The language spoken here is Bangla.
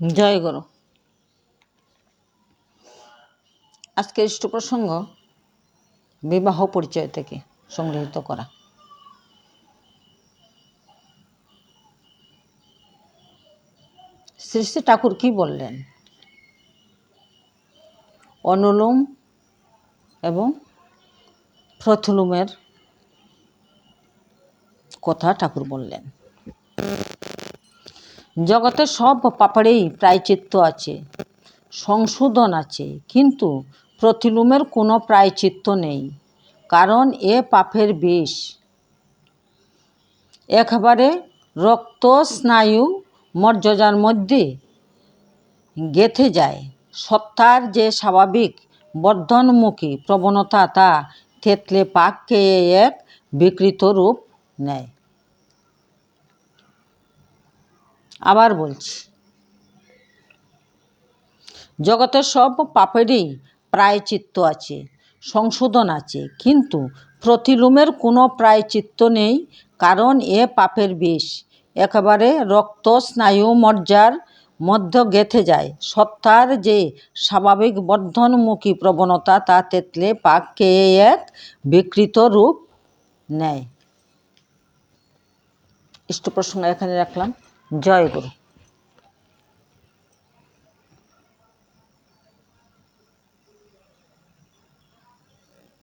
জয় গুরু। আজকের ইষ্ট প্রসঙ্গ বিবাহ পরিচয় থেকে সংগৃহীত করা। শ্রী শ্রী ঠাকুর কি বললেন? অনুলোম এবং প্রথলুমের কথা ঠাকুর বললেন। জগতে সব পাপড়েই প্রায়চিত্ত আছে, সংশোধন আছে, কিন্তু প্রতিলুমের কোনো প্রায়চিত্ত নেই, কারণ এ পাপের বিষ। একেবারে রক্ত স্নায়ু মর্যাদার মধ্যে গেথে যায়। সত্তার যে স্বাভাবিক বর্ধনমুখী প্রবণতা তা থেতলে পাককে এক বিকৃত রূপ নেয়। আবার বলছি। জগতের সব পাপেরই প্রায়চিত্ত আছে, সংশোধন আছে, কিন্তু প্রতিলুমের কোনো প্রায়চিত্ত নেই, কারণ এ পাপের বিষ। একেবারে রক্ত, স্নায়ু, মজ্জার মধ্যে গেথে যায়। সত্তার যে স্বাভাবিক বর্ধনমুখী প্রবণতা, তা তেতলে পাককে এক বিকৃত রূপ নেয়। ইষ্ট প্রসঙ্গ এখানে রাখলাম। জয় গুরু।